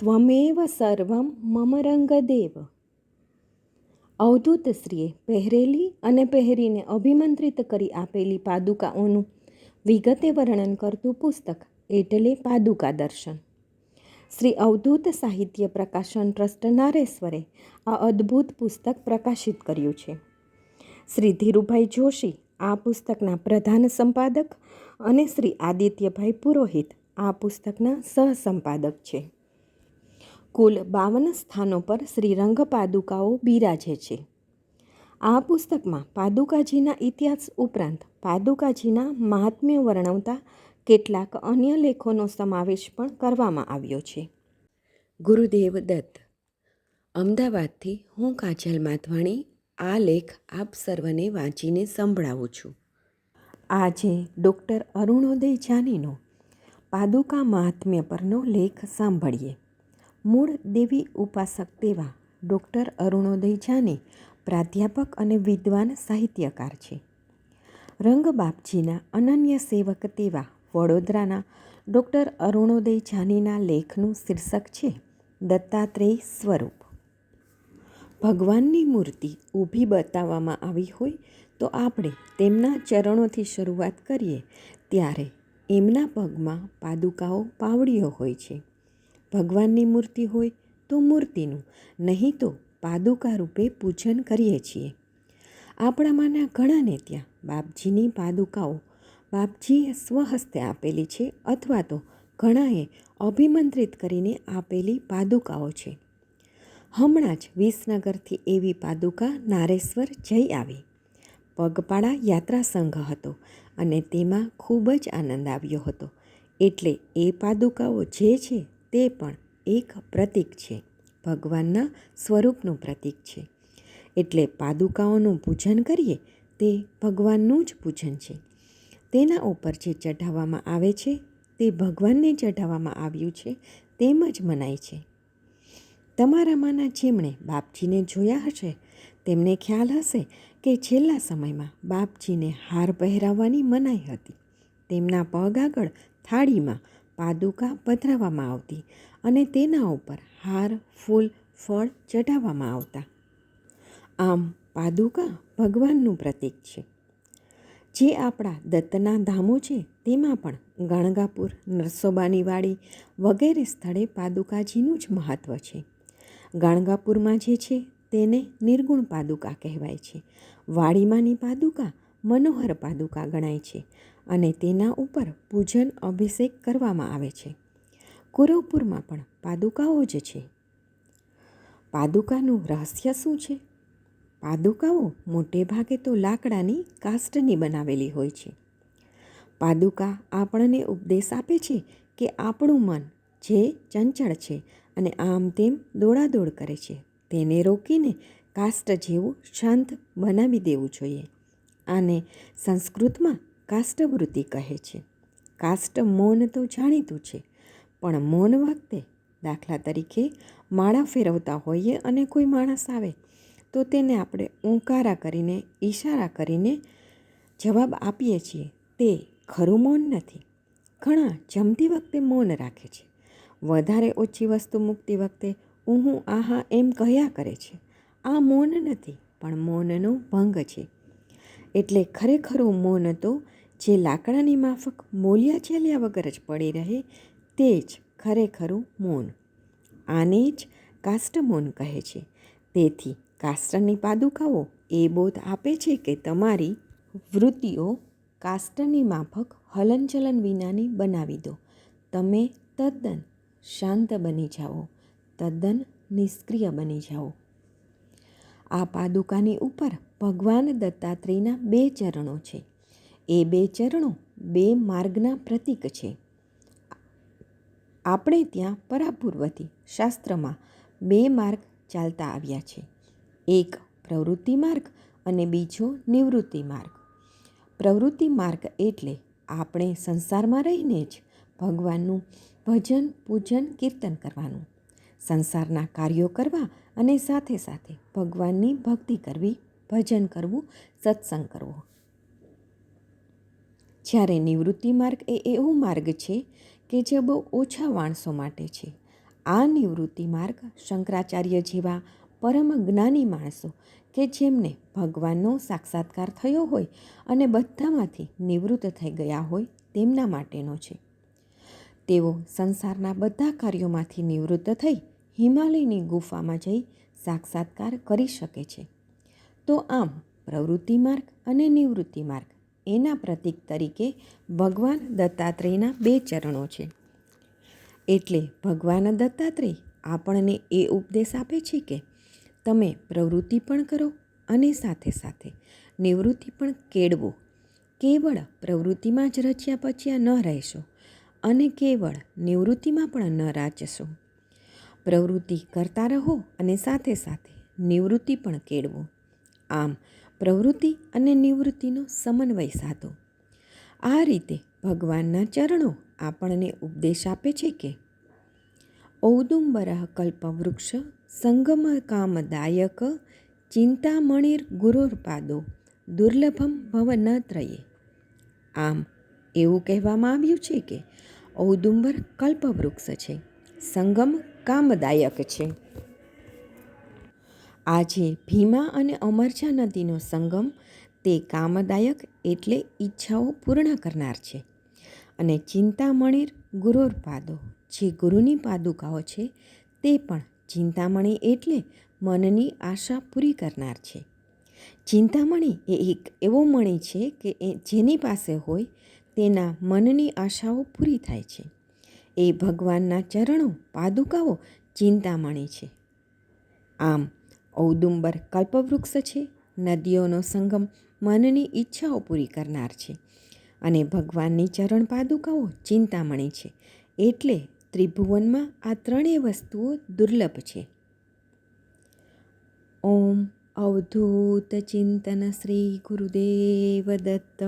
ત્વમેવ સર્વમ મમ રંગદેવ અવધૂતશ્રીએ પહેરેલી અને પહેરીને અભિમંત્રિત કરી આપેલી પાદુકાઓનું વિગતે વર્ણન કરતું પુસ્તક એટલે પાદુકા દર્શન શ્રી અવધૂત સાહિત્ય પ્રકાશન ટ્રસ્ટ નારેશ્વરે આ અદ્ભુત પુસ્તક પ્રકાશિત કર્યું છે શ્રી ધીરુભાઈ જોશી આ પુસ્તકના પ્રધાન સંપાદક અને શ્રી આદિત્યભાઈ પુરોહિત આ પુસ્તકના સહસંપાદક છે કુલ બાવન સ્થાનો પર શ્રીરંગ પાદુકાઓ બિરાજે છે. આ પુસ્તકમાં પાદુકાજીના ઇતિહાસ ઉપરાંત પાદુકાજીના મહાત્મ્ય વર્ણવતા કેટલાક અન્ય લેખોનો સમાવેશ પણ કરવામાં આવ્યો છે. ગુરુદેવ દત્ત. અમદાવાદથી હું કાજલ માધવાણી આ લેખ આપ સર્વને વાંચીને સંભળાવું છું. આજે ડૉક્ટર અરુણોદય જાનીનો પાદુકા મહાત્મ્ય પરનો લેખ સાંભળીએ. મૂળ દેવી ઉપાસક તેવા ડૉક્ટર અરુણોદય જાની પ્રાધ્યાપક અને વિદ્વાન સાહિત્યકાર છે. રંગબાપજીના અનન્ય સેવક તેવા વડોદરાના ડૉક્ટર અરુણોદય જાનીના લેખનું શીર્ષક છે, દત્તાત્રેય સ્વરૂપ ભગવાનની મૂર્તિ ઊભી બતાવવામાં આવી હોય તો આપણે તેમના ચરણોથી શરૂઆત કરીએ ત્યારે એમના પગમાં પાદુકાઓ પાવડીઓ હોય છે. ભગવાનની મૂર્તિ હોય તો મૂર્તિનું, નહીં તો પાદુકા રૂપે પૂજન કરીએ છીએ. આપણામાંના ઘણાને ત્યાં બાપજીની પાદુકાઓ, બાપજીએ સ્વહસ્તે આપેલી છે અથવા તો ઘણાએ અભિમંત્રિત કરીને આપેલી પાદુકાઓ છે. હમણાં જ વિસનગરથી એવી પાદુકા નારેશ્વર જઈ આવી. પગપાળા યાત્રા સંઘ હતો અને તેમાં ખૂબ જ આનંદ આવ્યો હતો. એટલે એ પાદુકાઓ જે છે તે પણ એક પ્રતીક છે. ભગવાનના સ્વરૂપનું પ્રતીક છે. એટલે પાદુકાઓનું પૂજન કરીએ તે ભગવાનનું જ પૂજન છે. તેના ઉપર જે ચઢાવવામાં આવે છે, તે ભગવાનને ચઢાવવામાં આવ્યું છે, તેમ જ મનાય છે. તમારામાંના જેમણે બાપજીને જોયા હશે, તેમને ખ્યાલ હશે કે છેલ્લા સમયમાં બાપજીને હાર પહેરાવવાની મનાઈ હતી. તેમના પગ આગળ થાળીમાં પાદુકા પધરાવવામાં આવતી અને તેના ઉપર હાર, ફૂલ, ફળ ચઢાવવામાં આવતા. આમ પાદુકા ભગવાનનું પ્રતીક છે. જે આપણા દત્તના ધામો છે, તેમાં પણ ગાણગાપુર નરસોબાની વાડી વગેરે સ્થળે પાદુકાજીનું જ મહત્ત્વ છે. ગાણગાપુરમાં જે છે, તેને નિર્ગુણ પાદુકા કહેવાય છે. વાડીમાંની પાદુકા મનોહર પાદુકા ગણાય છે અને તેના ઉપર પૂજન અભિષેક કરવામાં આવે છે. કુરવપુરમાં પણ પાદુકાઓ જ છે. પાદુકાનું રહસ્ય શું છે? પાદુકાઓ મોટે ભાગે તો લાકડાની કાસ્ટની બનાવેલી હોય છે. પાદુકા આપણને ઉપદેશ આપે છે કે આપણું મન જે ચંચળ છે અને આમ તેમ દોડાદોડ કરે છે, તેને રોકીને કાસ્ટ જેવું શાંત બનાવી દેવું જોઈએ. આને સંસ્કૃતમાં કાષ્ટવૃત્તિ કહે છે. કાષ્ટ મૌન તો જાણીતું છે, પણ મૌન વખતે દાખલા તરીકે માળા ફેરવતા હોઈએ અને કોઈ માણસ આવે, તો તેને આપણે ઊંકારા કરીને, ઈશારા કરીને જવાબ આપીએ છીએ, તે ખરું મૌન નથી. ઘણા જમતી વખતે મૌન રાખે છે. વધારે ઓછી વસ્તુ મૂકતી વખતે ઊહું આહા એમ કહ્યા કરે છે. આ મૌન નથી, પણ મૌનનો ભંગ છે. એટલે ખરેખરું મૌન તો જે લાકડાની માફક મોલિયા ચાલ્યા વગર જ પડી રહે તે જ ખરેખરું મૌન. આને જ કાષ્ટમૌન કહે છે. તેથી કાષ્ટની પાદુકાઓ એ બોધ આપે છે કે તમારી વૃત્તિઓ કાષ્ટની માફક હલનચલન વિનાની બનાવી દો. તમે તદ્દન શાંત બની જાઓ. તદ્દન નિષ્ક્રિય બની જાઓ. આ પાદુકાની ઉપર ભગવાન દત્તાત્રેયના બે ચરણો છે. એ બે ચરણો બે માર્ગના પ્રતીક છે. આપણે ત્યાં પરાપૂર્વથી શાસ્ત્રમાં બે માર્ગ ચાલતા આવ્યા છે. એક પ્રવૃત્તિ માર્ગ અને બીજો નિવૃત્તિ માર્ગ. પ્રવૃત્તિ માર્ગ એટલે આપણે સંસારમાં રહીને જ ભગવાનનું ભજન પૂજન કીર્તન કરવાનું. સંસારના કાર્યો કરવા અને સાથે સાથે ભગવાનની ભક્તિ કરવી, ભજન કરવું, સત્સંગ કરવો. જ્યારે નિવૃત્તિ માર્ગ એ એવો માર્ગ છે કે જે બહુ ઓછા માણસો માટે છે, આ નિવૃત્તિ માર્ગ શંકરાચાર્ય જેવા પરમ જ્ઞાની માણસો કે જેમને ભગવાનનો સાક્ષાત્કાર થયો હોય અને બધામાંથી નિવૃત્ત થઈ ગયા હોય તેમના માટેનો છે. તેઓ સંસારના બધા કાર્યોમાંથી નિવૃત્ત થઈ હિમાલયની ગુફામાં જઈ સાક્ષાત્કાર કરી શકે છે. તો આમ, પ્રવૃત્તિ માર્ગ અને નિવૃત્તિ માર્ગ એના પ્રતીક તરીકે ભગવાન દત્તાત્રેયના બે ચરણો છે. એટલે ભગવાન દત્તાત્રેય આપણને એ ઉપદેશ આપે છે કે તમે પ્રવૃત્તિ પણ કરો અને સાથે સાથે નિવૃત્તિ પણ કેળવો. કેવળ પ્રવૃત્તિમાં જ રચ્યા પચ્યા ન રહેશો અને કેવળ નિવૃત્તિમાં પણ ન રાચશો. પ્રવૃત્તિ કરતા રહો અને સાથે સાથે નિવૃત્તિ પણ કેળવો. આમ, પ્રવૃત્તિ અને નિવૃત્તિનો સમન્વય સાધો. આ રીતે ભગવાનના ચરણો આપણને ઉપદેશ આપે છે કે ઔદુંબરઃ કલ્પવૃક્ષ સંગમ કામદાયક ચિંતામણિર ગુરોરપાદો દુર્લભમ ભવ ન ત્રયે આમ, એવું કહેવામાં આવ્યું છે કે ઔદુંબર કલ્પવૃક્ષ છે. સંગમ કામદાયક છે. આજે ભીમા અને અમરજા નદીનો સંગમ તે કામદાયક એટલે ઈચ્છાઓ પૂર્ણ કરનાર છે. અને ચિંતામણીર ગુરોરપાદો જે ગુરુની પાદુકાઓ છે તે પણ ચિંતામણી એટલે મનની આશા પૂરી કરનાર છે. ચિંતામણી એ એક એવો મણી છે કે જેની પાસે હોય તેના મનની આશાઓ પૂરી થાય છે. એ ભગવાનના ચરણો, પાદુકાઓ ચિંતામણી છે. આમ, ઔદુંબર કલ્પવૃક્ષ છે, નદીઓનો સંગમ મનની ઈચ્છાઓ પૂરી કરનાર છે અને ભગવાનની ચરણ પાદુકાઓ ચિંતામણી છે. એટલે ત્રિભુવનમાં આ ત્રણેય વસ્તુઓ દુર્લભ છે. ઓમ અવધૂત ચિંતન શ્રી ગુરુદેવ દત્ત.